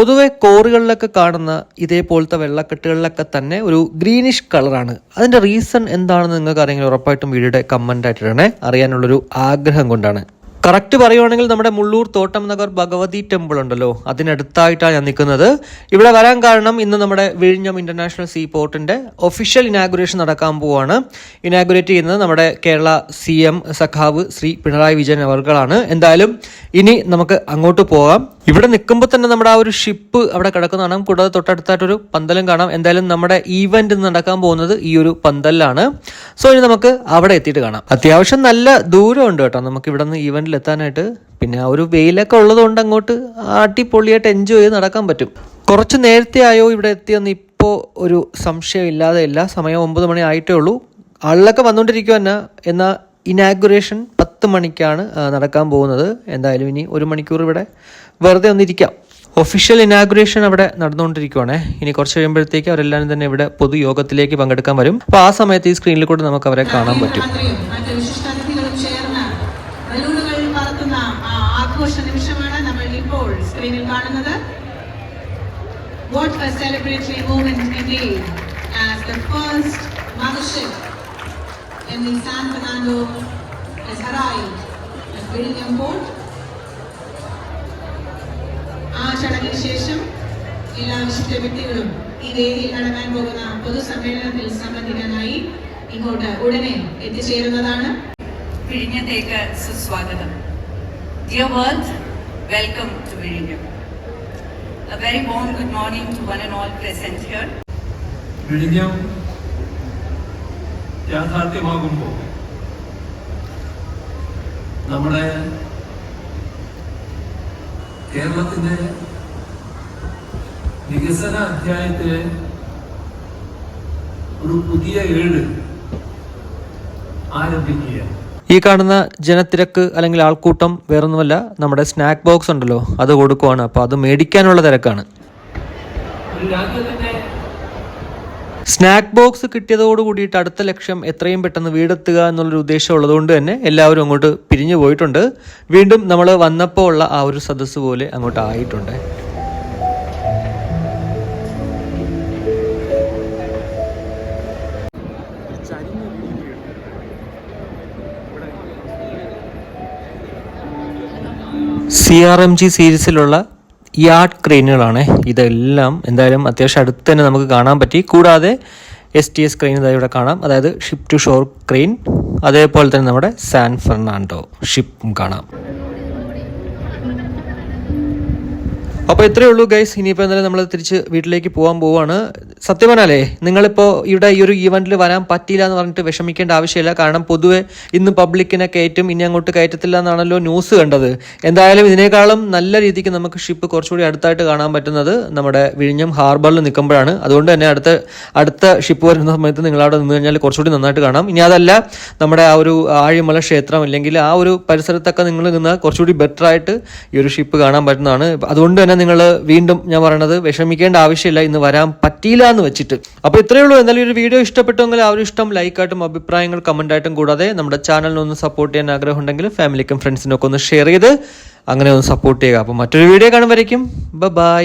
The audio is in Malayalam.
പൊതുവെ കോറുകളിലൊക്കെ കാണുന്ന ഇതേപോലത്തെ വെള്ളക്കെട്ടുകളിലൊക്കെ തന്നെ ഒരു ഗ്രീനിഷ് കളറാണ്. അതിന്റെ റീസൺ എന്താണെന്ന് നിങ്ങൾക്ക് അറിയാമെങ്കിൽ ഉറപ്പായിട്ടും വീഡിയോയുടെ കമന്റ് ആയിട്ടിടണേ അറിയാനുള്ളൊരു ആഗ്രഹം കൊണ്ടാണ്. കറക്റ്റ് പറയുവാണെങ്കിൽ നമ്മുടെ മുള്ളൂർ തോട്ടം നഗർ ഭഗവതി ടെമ്പിൾ ഉണ്ടല്ലോ. അതിനടുത്തായിട്ടാണ് ഞാൻ നിൽക്കുന്നത്. ഇവിടെ വരാൻ കാരണം ഇന്ന് നമ്മുടെ വിഴിഞ്ഞം ഇന്റർനാഷണൽ സീ പോർട്ടിന്റെ ഒഫീഷ്യൽ ഇനാഗുറേഷൻ നടക്കാൻ പോവാണ്. ഇനാഗുറേറ്റ് ചെയ്യുന്നത് നമ്മുടെ കേരള സി എം സഖാവ് ശ്രീ പിണറായി വിജയൻ അവർകളാണ്. എന്തായാലും ഇനി നമുക്ക് അങ്ങോട്ട് പോകാം. ഇവിടെ നിൽക്കുമ്പോൾ തന്നെ നമ്മുടെ ആ ഒരു ഷിപ്പ് അവിടെ കിടക്കുന്നതാണ് കൂടാതെ തൊട്ടടുത്തായിട്ടൊരു പന്തലും കാണാം. എന്തായാലും നമ്മുടെ ഈവന്റ് നടക്കാൻ പോകുന്നത് ഈ ഒരു പന്തലിലാണ്. സോ ഇനി നമുക്ക് അവിടെ എത്തിയിട്ട് കാണാം. അത്യാവശ്യം നല്ല ദൂരമുണ്ട് കേട്ടോ. നമുക്ക് ഇവിടെ നിന്ന് എത്താനായിട്ട് പിന്നെ ആ ഒരു വെയിലൊക്കെ ഉള്ളതുകൊണ്ട് അങ്ങോട്ട് അടിപൊളിയായിട്ട് എൻജോയ് ചെയ്ത് നടക്കാൻ പറ്റും. കുറച്ച് നേരത്തെ ആയോ ഇവിടെ എത്തിയെന്ന് ഇപ്പോൾ ഒരു സംശയം ഇല്ലാതെ ഇല്ല. സമയം ഒമ്പത് മണി ആയിട്ടേ ഉള്ളൂ. ആളിലൊക്കെ വന്നുകൊണ്ടിരിക്കുക തന്നെ എന്നാൽ ഇനാഗുറേഷൻ പത്ത് മണിക്കാണ് നടക്കാൻ പോകുന്നത്. എന്തായാലും ഇനി ഒരു മണിക്കൂർ ഇവിടെ വെറുതെ ഒന്നിരിക്കാം ഒഫീഷ്യൽ ഇനാഗുറേഷൻ അവിടെ നടന്നുകൊണ്ടിരിക്കുവാണേ. ഇനി കുറച്ച് കഴിയുമ്പോഴത്തേക്ക് അവരെല്ലാവരും തന്നെ ഇവിടെ പൊതുയോഗത്തിലേക്ക് പങ്കെടുക്കാൻ വരും. അപ്പോൾ ആ സമയത്ത് ഈ സ്ക്രീനിൽ കൂടെ നമുക്ക് അവരെ കാണാൻ പറ്റും. പറത്തുന്ന ആ ആഘോഷ നിമിഷമാണ് നമ്മൾ ഇപ്പോൾ സ്ക്രീനിൽ കാണുന്നത്. What Viljam Port. ആ ചടങ്ങിന് ശേഷം എല്ലാ വിശിഷ്ട വ്യക്തികളും ഈ വേദിയിൽ നടക്കാൻ പോകുന്ന പൊതുസമ്മേളനത്തിൽ സംബന്ധിക്കാനായി ഇങ്ങോട്ട് ഉടനെ എത്തിച്ചേരുന്നതാണ്. പിഴിഞ്ഞത്തേക്ക് സുസ്വാഗതം. ഡിയർ വേൾഡ് വെൽക്കം ടു വിഴിഞ്ഞം a very warm good morning to one and all present here വിഴിഞ്ഞം യാഥാർത്ഥ്യമാകുമ്പോൾ നമ്മുടെ കേരളത്തിന്റെ വികസന അധ്യായത്തിലെ ഒരു പുതിയ ഏട് ആരംഭിക്കുകയാണ്. ഈ കാണുന്ന ജനത്തിരക്ക് അല്ലെങ്കിൽ ആൾക്കൂട്ടം വേറൊന്നുമല്ല നമ്മുടെ സ്നാക്ക് ബോക്സ് ഉണ്ടല്ലോ അത് കൊടുക്കുവാണ്. അപ്പോൾ അത് മേടിക്കാനുള്ള തിരക്കാണ്. സ്നാക്ക് ബോക്സ് കിട്ടിയതോട് കൂടിയിട്ട് അടുത്ത ലക്ഷ്യം എത്രയും പെട്ടെന്ന് വീടെത്തുക എന്നുള്ളൊരു ഉദ്ദേശം ഉള്ളതുകൊണ്ട് തന്നെ എല്ലാവരും അങ്ങോട്ട് പിരിഞ്ഞു പോയിട്ടുണ്ട്. വീണ്ടും നമ്മൾ വന്നപ്പോൾ ഉള്ള ആ ഒരു സദസ്സ് പോലെ അങ്ങോട്ട് ആയിട്ടുണ്ട്. സി ആർ എം ജി സീരീസിലുള്ള യാർഡ് ക്രെയിനുകളാണ് ഇതെല്ലാം. എന്തായാലും അത്യാവശ്യം അടുത്ത് തന്നെ നമുക്ക് കാണാൻ പറ്റി. കൂടാതെ എസ് ടി എസ് ക്രെയിൻ ഇതായി ഇവിടെ കാണാം. അതായത് ഷിപ്പ് ടു ഷോർ ക്രെയിൻ അതേപോലെ തന്നെ നമ്മുടെ സാൻ ഫെർണാണ്ടോ ഷിപ്പും കാണാം. അപ്പോൾ ഇത്രയേ ഉള്ളൂ ഗൈസ് ഇനിയിപ്പോൾ എന്തായാലും നമ്മൾ തിരിച്ച് വീട്ടിലേക്ക് പോകാൻ പോവാണ്. സത്യം പറഞ്ഞാലേ നിങ്ങളിപ്പോൾ ഇവിടെ ഈ ഒരു ഇവന്റിൽ വരാൻ പറ്റിയില്ല എന്ന് പറഞ്ഞിട്ട് വിഷമിക്കേണ്ട ആവശ്യമില്ല. കാരണം പൊതുവെ ഇന്ന് പബ്ലിക്കിനെ കയറ്റും ഇനി അങ്ങോട്ട് കയറ്റത്തില്ല എന്നാണല്ലോ ന്യൂസ് കണ്ടത്. എന്തായാലും ഇതിനേക്കാളും നല്ല രീതിക്ക് നമുക്ക് ഷിപ്പ് കുറച്ചുകൂടി അടുത്തായിട്ട് കാണാൻ പറ്റുന്നത് നമ്മുടെ വിഴിഞ്ഞം ഹാർബറിൽ നിൽക്കുമ്പോഴാണ്. അതുകൊണ്ട് തന്നെ അടുത്ത അടുത്ത ഷിപ്പ് വരുന്ന സമയത്ത് നിങ്ങൾ അവിടെ നിന്ന് കഴിഞ്ഞാൽ കുറച്ചുകൂടി നന്നായിട്ട് കാണാം. ഇനി അതല്ല നമ്മുടെ ആ ഒരു ആഴിമല ക്ഷേത്രം അല്ലെങ്കിൽ ആ ഒരു പരിസരത്തൊക്കെ നിങ്ങൾ നിന്നാൽ കുറച്ചുകൂടി ബെറ്റർ ആയിട്ട് ഈ ഒരു ഷിപ്പ് കാണാൻ പറ്റുന്നതാണ്. അതുകൊണ്ട് തന്നെ നിങ്ങൾ വീണ്ടും ഞാൻ പറയണത് വിഷമിക്കേണ്ട ആവശ്യമില്ല ഇന്ന് വരാൻ പറ്റിയില്ല എന്ന് വെച്ചിട്ട്. അപ്പോൾ ഇത്രയേ ഉള്ളൂ. എന്നാലും ഒരു വീഡിയോ ഇഷ്ടപ്പെട്ടെങ്കിൽ ആ ഒരു ഇഷ്ടം ലൈക്കായിട്ടും അഭിപ്രായങ്ങൾ കമന്റ് ആയിട്ടും കൂടാതെ നമ്മുടെ ചാനലിനൊന്ന് സപ്പോർട്ട് ചെയ്യാൻ ആഗ്രഹം ഉണ്ടെങ്കിൽ ഫാമിലിക്കും ഫ്രണ്ട്സിനൊക്കെ ഒന്ന് ഷെയർ ചെയ്ത് അങ്ങനെ ഒന്ന് സപ്പോർട്ട് ചെയ്യുക. അപ്പോൾ മറ്റൊരു വീഡിയോ കാണുമ്പോഴേക്കും ബൈ